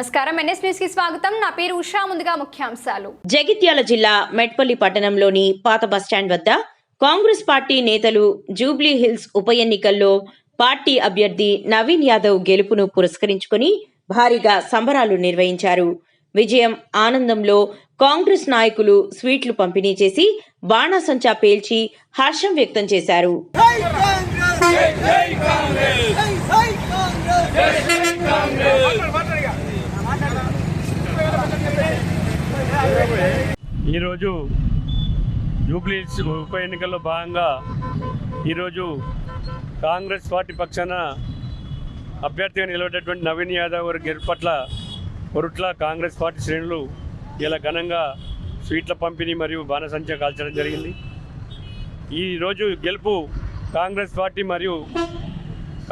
నమస్కారం. ఎన్ఎస్ న్యూస్కి స్వాగతం. నా పేరు ఉషా. ముందుగా ముఖ్యాంశాలు. జగిత్యాల జిల్లా మెట్పల్లి పట్టణంలోని పాత బస్టాండ్ వద్ద కాంగ్రెస్ పార్టీ నేతలు జూబ్లీ హిల్స్ ఉప ఎన్నికల్లో పార్టీ అభ్యర్థి నవీన్ యాదవ్ గెలుపును పురస్కరించుకొని భారీగా సంబరాలు నిర్వహించారు. విజయం ఆనందంలో కాంగ్రెస్ నాయకులు స్వీట్లు పంపిణీ చేసి బాణాసంచా పేల్చి హర్షం వ్యక్తం చేశారు జై కాంగ్రెస్ జై కాంగ్రెస్ జై జై కాంగ్రెస్ ఈరోజు జూబ్లీస్ ఉప ఎన్నికల్లో భాగంగా ఈరోజు కాంగ్రెస్ పార్టీ పక్షాన అభ్యర్థిగా నిలబడేటువంటి నవీన్ యాదవ్ గారి గెలుపు పట్ల కొరుట్ల కాంగ్రెస్ పార్టీ శ్రేణులు ఇలా ఘనంగా స్వీట్ల పంపిణీ మరియు బాణసంచా కాల్చడం జరిగింది. ఈరోజు గెలుపు కాంగ్రెస్ పార్టీ మరియు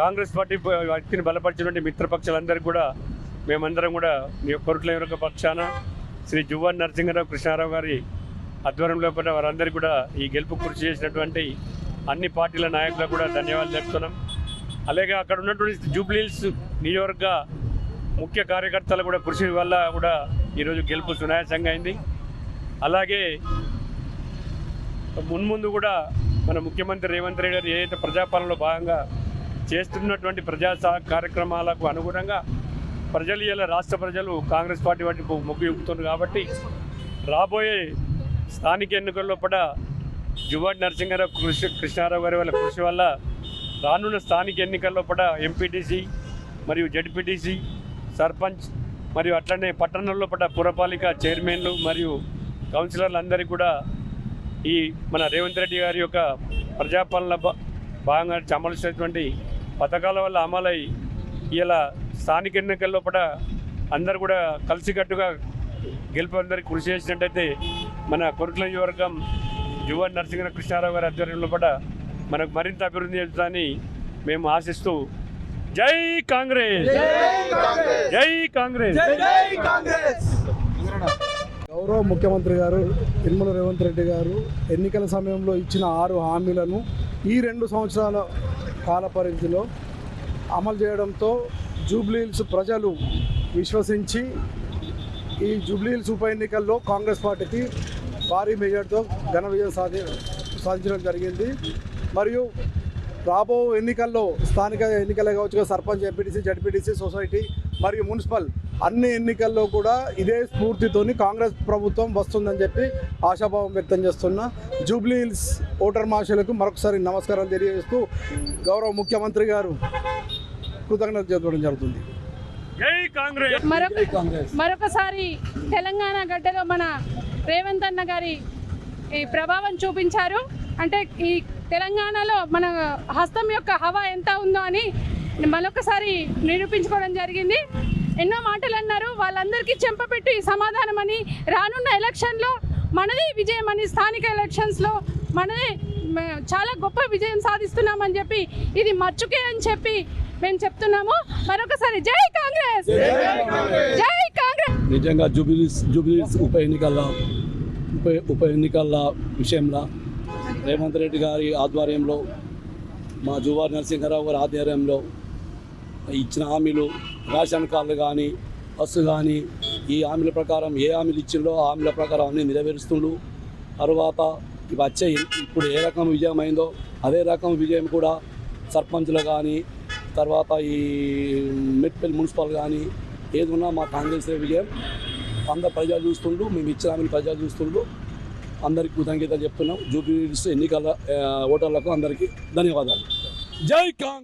కాంగ్రెస్ పార్టీ వ్యక్తిని బలపరిచినటువంటి మిత్రపక్షాలందరికీ కూడా మేమందరం కూడా మీ కొరుట్ల యొక్క పక్షాన శ్రీ జువ్వన్ నరసింహరావు కృష్ణారావు గారి ఆధ్వర్యంలో పడ్డ వారందరికీ కూడా ఈ గెలుపు కృషి చేసినటువంటి అన్ని పార్టీల నాయకులకు కూడా ధన్యవాదాలు చెప్తున్నాం అలాగే అక్కడ ఉన్నటువంటి జూబ్లీహిల్స్ నియోజకవర్గ ముఖ్య కార్యకర్తల కూడా కృషి వల్ల కూడా ఈరోజు గెలుపు సునాయాసంగా అయింది. అలాగే మున్ముందు కూడా మన ముఖ్యమంత్రి రేవంత్ రెడ్డి గారు ఏదైతే ప్రజాపాలనలో భాగంగా చేస్తున్నటువంటి ప్రజా సా- కార్యక్రమాలకు అనుగుణంగా ప్రజలు ఇలా రాష్ట్ర ప్రజలు కాంగ్రెస్ పార్టీ వాటి మొగ్గు చూపుతున్నారు కాబట్టి రాబోయే స్థానిక ఎన్నికల్లో కూడా జువాడి నరసింహారావు కృషి కృష్ణారావు గారి వాళ్ళ కృషి వల్ల రానున్న స్థానిక ఎన్నికల్లో కూడా ఎంపీటీసీ మరియు జడ్పీటీసీ సర్పంచ్ మరియు అట్లనే పట్టణంలో పడ్డ పురపాలిక చైర్మన్లు మరియు కౌన్సిలర్లు అందరికీ కూడా ఈ మన రేవంత్ రెడ్డి గారి యొక్క ప్రజాపాలన భా- భాగంగా అమలు చేసినటువంటి పథకాల వల్ల అమలై ఇలా స్థానిక ఎన్నికల్లో పట అందరు కూడా కలిసికట్టుగా గెలుపు అందరికి కృషి చేసినట్టయితే మన కొరుట్ల నియోజకవర్గం యువ నరసింహ కృష్ణారావు గారి ఆధ్వర్యంలో పట మనకు మరింత అభివృద్ధి చెందుతుందని మేము ఆశిస్తూ జై కాంగ్రెస్! జై కాంగ్రెస్! జై కాంగ్రెస్! గౌరవ ముఖ్యమంత్రి గారు యనమల రేవంత్ రెడ్డి గారు ఎన్నికల సమయంలో ఇచ్చిన ఆరు హామీలను ఈ రెండు సంవత్సరాల కాల పరిధిలో అమలు చేయడంతో జూబ్లీహిల్స్ ప్రజలు విశ్వసించి ఈ జూబ్లీహిల్స్ ఉప ఎన్నికల్లో కాంగ్రెస్ పార్టీకి భారీ మెజార్టీతో ఘన విజయం సాధి సాధించడం జరిగింది. మరియు రాబో ఎన్నికల్లో స్థానిక ఎన్నికలే కావచ్చు సర్పంచ్ ఎంపీటీసీ జడ్పీటీసీ సొసైటీ మరియు మున్సిపల్ అన్ని ఎన్నికల్లో కూడా ఇదే స్ఫూర్తితోని కాంగ్రెస్ ప్రభుత్వం వస్తుందని చెప్పి ఆశాభావం వ్యక్తం చేస్తున్న. జూబ్లీ హిల్స్ ఓటర్ మాషలకు మరొకసారి నమస్కారం తెలియజేస్తూ గౌరవ ముఖ్యమంత్రి గారు కృతజ్ఞత చెప్పడం జరుగుతుంది. జై కాంగ్రెస్! మరొక మరొకసారి తెలంగాణ గడ్డలో మన రేవంత్ అన్న గారి ఈ ప్రభావం చూపించారు. అంటే ఈ తెలంగాణలో మన హస్తం యొక్క హవా ఎంత ఉందో అని మరొకసారి నిరూపించుకోవడం జరిగింది. ఎన్నో మాటలు అన్నారు. వాళ్ళందరికీ చెంపపెట్టి సమాధానం అని రానున్న ఎలక్షన్లో మనది విజయం అని స్థానిక ఎలక్షన్స్లో మనదే చాలా గొప్ప విజయం సాధిస్తున్నామని చెప్పి ఇది మచ్చుకే అని చెప్పి మేము చెప్తున్నాము. మరొకసారి జై కాంగ్రెస్! జై కాంగ్రెస్! నిజంగా జూబిలీస్ జూబిలీస్ ఉప ఎన్నికల ఉప ఉప ఎన్నికల విషయంలో రేవంత్ రెడ్డి గారి ఆధ్వర్యంలో మా జువార్ నరసింహారావు గారి ఆధ్వర్యంలో ఇచ్చిన హామీలు రేషన్ కార్డులు కానీ బస్సు కానీ ఈ హామీల ప్రకారం ఏ హామీలు ఇచ్చిందో ఆ హామీల ప్రకారం అన్నీ నెరవేరుస్తుండ్రు. తర్వాత వచ్చే ఇప్పుడు ఏ రకం విజయం అయిందో అదే రకం విజయం కూడా సర్పంచ్లు కానీ తర్వాత ఈ మెట్పల్లి మున్సిపల్ కానీ ఏది ఉన్నా మా కాంగ్రెస్ విజయం. అందరు ప్రజలు చూస్తుండ్రు మేము ఇచ్చిన హామీలు ప్రజలు చూస్తుండ్రు. అందరికీ కృతజ్ఞత చెప్తున్నాం. జూబ్లీ ఎన్నికల ఓటర్లకు అందరికీ ధన్యవాదాలు. జై కాంగ్రెస్!